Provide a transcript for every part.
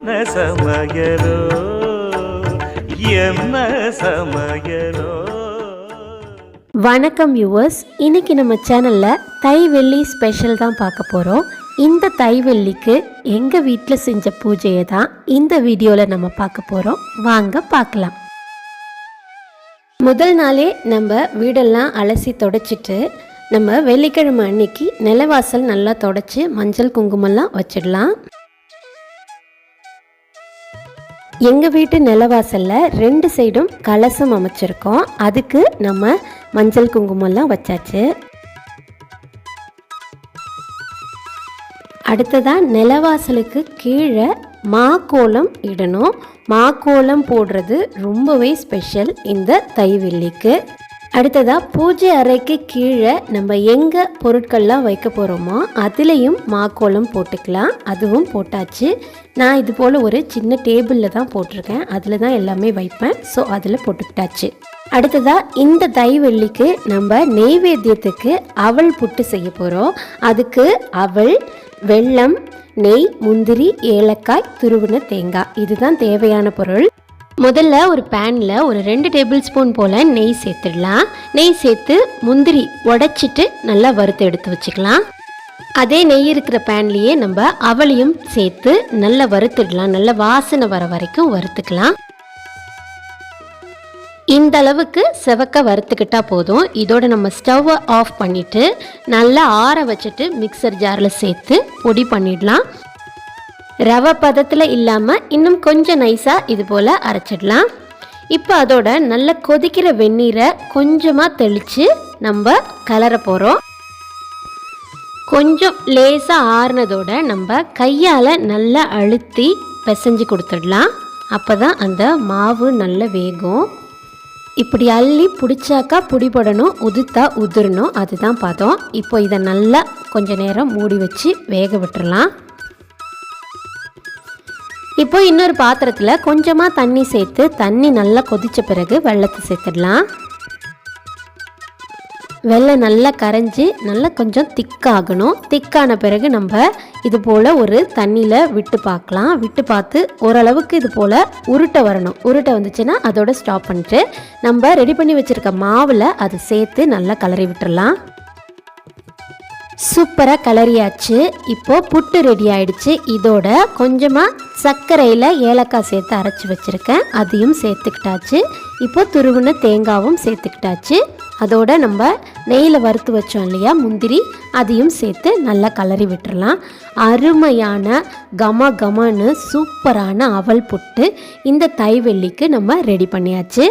என்ன சமயலோ என்ன சமயலோ வணக்கம் யூவர்ஸ் இன்னைக்கு நம்ம சேனலில் தை வெள்ளி ஸ்பெஷல் தான் பார்க்க போகிறோம் இந்த தை வெள்ளிக்கு எங்கள் வீட்டில் செஞ்ச பூஜையை தான் இந்த வீடியோவில் நம்ம பார்க்க போகிறோம் வாங்க பார்க்கலாம். முதல் நாளே நம்ம வீடெல்லாம் அலசி தொடச்சிட்டு நம்ம வெள்ளிக்கிழமை அன்னைக்கு நிலவாசல் நல்லா தொடச்சி மஞ்சள் குங்குமம்லாம் வச்சிடலாம். எங்கள் வீட்டு நிலவாசலில் ரெண்டு சைடும் கலசம் அமைச்சிருக்கோம். அதுக்கு நம்ம மஞ்சள் குங்குமம்லாம் வச்சாச்சு. அடுத்ததாக நிலவாசலுக்கு கீழே மாக்கோலம் இடணும். மாக்கோலம் போடுறது ரொம்பவே ஸ்பெஷல் இந்த தைவில்லிக்கு அடுத்ததாக பூஜை அறைக்கு கீழே நம்ம எங்கே பொருட்கள்லாம் வைக்க போகிறோமோ அதுலேயும் மாக்கோலம் போட்டுக்கலாம். அதுவும் போட்டாச்சு. நான் இது போல் ஒரு சின்ன டேபிளில் தான் போட்டிருக்கேன். அதில் தான் எல்லாமே வைப்பேன். ஸோ அதில் போட்டுக்கிட்டாச்சு. அடுத்ததாக இந்த தைவெள்ளிக்கு நம்ம நெய்வேத்தியத்துக்கு அவள் புட்டு செய்ய போகிறோம் அதுக்கு அவள் வெல்லம் நெய் முந்திரி ஏலக்காய் துருவின தேங்காய். இதுதான் தேவையான பொருள். முதல்ல ஒரு பேனில் ஒரு ரெண்டு டேபிள் ஸ்பூன் போல் நெய் சேர்த்துடலாம். நெய் சேர்த்து முந்திரி உடைச்சிட்டு நல்லா வறுத்து எடுத்து வச்சுக்கலாம். அதே நெய் இருக்கிற பேன்லேயே நம்ம அவளையும் சேர்த்து நல்லா வறுத்துடலாம். நல்ல வாசனை வர வரைக்கும் வறுத்துக்கலாம். இந்த அளவுக்கு செவக்க வறுத்துக்கிட்டா போதும். இதோட நம்ம ஸ்டவ்வை ஆஃப் பண்ணிவிட்டு நல்லா ஆற வச்சுட்டு மிக்சர் ஜாரில் சேர்த்து பொடி பண்ணிடலாம். ரவை பதத்தில் இல்லாமல் இன்னும் கொஞ்சம் நைஸாக இது போல் அரைச்சிடலாம். இப்போ அதோட நல்ல கொதிக்கிற வெந்நீரை கொஞ்சமாக தெளித்து நம்ம கலர போகிறோம் கொஞ்சம் லேசாக ஆறுனதோட நம்ம கையால் நல்லா அழுத்தி பிசைஞ்சு கொடுத்துடலாம். அப்போ தான் அந்த மாவு நல்ல வேகும். இப்படி அள்ளி பிடிச்சாக்கா பிடிபடணும் உதுத்தா உதிரணும். அதுதான் பதம். இப்போ இதை நல்லா கொஞ்சம் நேரம் மூடி வச்சு வேக விட்டுறலாம். இப்போ இன்னொரு பாத்திரத்தில் கொஞ்சமாக தண்ணி சேர்த்து தண்ணி நல்லா கொதித்த பிறகு வெள்ளத்தை சேர்த்துடலாம். வெள்ளம் நல்லா கரைஞ்சி நல்லா கொஞ்சம் திக்காகணும். திக்கான பிறகு நம்ம இது போல் ஒரு தண்ணியில் விட்டு பார்க்கலாம். விட்டு பார்த்து ஓரளவுக்கு இது போல் உருட்டை வரணும். உருட்டை வந்துச்சுன்னா அதோட ஸ்டாப் பண்ணிட்டு நம்ம ரெடி பண்ணி வச்சுருக்க மாவில் அதை சேர்த்து நல்லா கலரி விட்டுடலாம் சூப்பராக கலரியாச்சு. இப்போது புட்டு ரெடி ஆயிடுச்சு. இதோட கொஞ்சமாக சர்க்கரையில் ஏலக்காய் சேர்த்து அரைச்சி வச்சுருக்கேன். அதையும் சேர்த்துக்கிட்டாச்சு. இப்போ துருவின தேங்காவும் சேர்த்துக்கிட்டாச்சு. அதோட நம்ம நெய்யில் வறுத்து வச்சோம் இல்லையா முந்திரி அதையும் சேர்த்து நல்லா கலரி விட்டுறலாம். அருமையான கம கமன்னு சூப்பரான அவல் புட்டு. இந்த தைவெள்ளிக்கு நம்ம ரெடி பண்ணியாச்சு.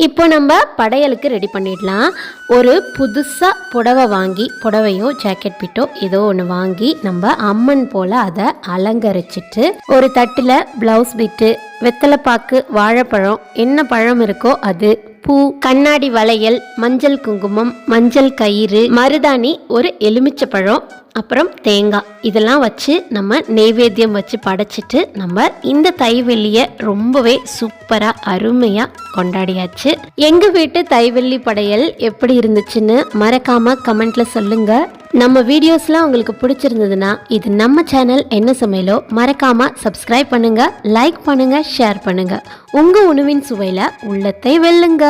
இப்போ நம்ம படையலுக்கு ரெடி பண்ணிடலாம். ஒரு புதுசாக புடவை வாங்கி புடவையோ ஜாக்கெட் பிட்டோ ஏதோ ஒன்று வாங்கி நம்ம அம்மன் போல் அதை அலங்கரிச்சிட்டு ஒரு தட்டில் ப்ளவுஸ் பிட்டு வெத்தலைப்பாக்கு வாழைப்பழம் என்ன பழம் இருக்கோ அது பூ கண்ணாடி வளையல் மஞ்சள் குங்குமம் மஞ்சள் கயிறு மருதாணி ஒரு எலுமிச்சப்பழம் அப்புறம் தேங்காய். இதெல்லாம் வச்சு நம்ம நெய்வேத்தியம் வச்சு படைச்சிட்டு நம்ம இந்த தைவெள்ளியை ரொம்பவே சூப்பராக அருமையாக கொண்டாடியாச்சு. எங்கள் வீட்டு தைவெள்ளி படையல் எப்படி இருந்துச்சுன்னு மறக்காமல் கமெண்ட்டில் சொல்லுங்கள் நம்ம வீடியோஸ்லாம் உங்களுக்கு பிடிச்சிருந்ததுன்னா இது நம்ம சேனல் என்ன சமையலோ மறக்காமல் சப்ஸ்கிரைப் பண்ணுங்கள் லைக் பண்ணுங்கள் ஷேர் பண்ணுங்கள் உங்கள் உணவின் சுவையில் உள்ளத்தை வெல்லுங்க.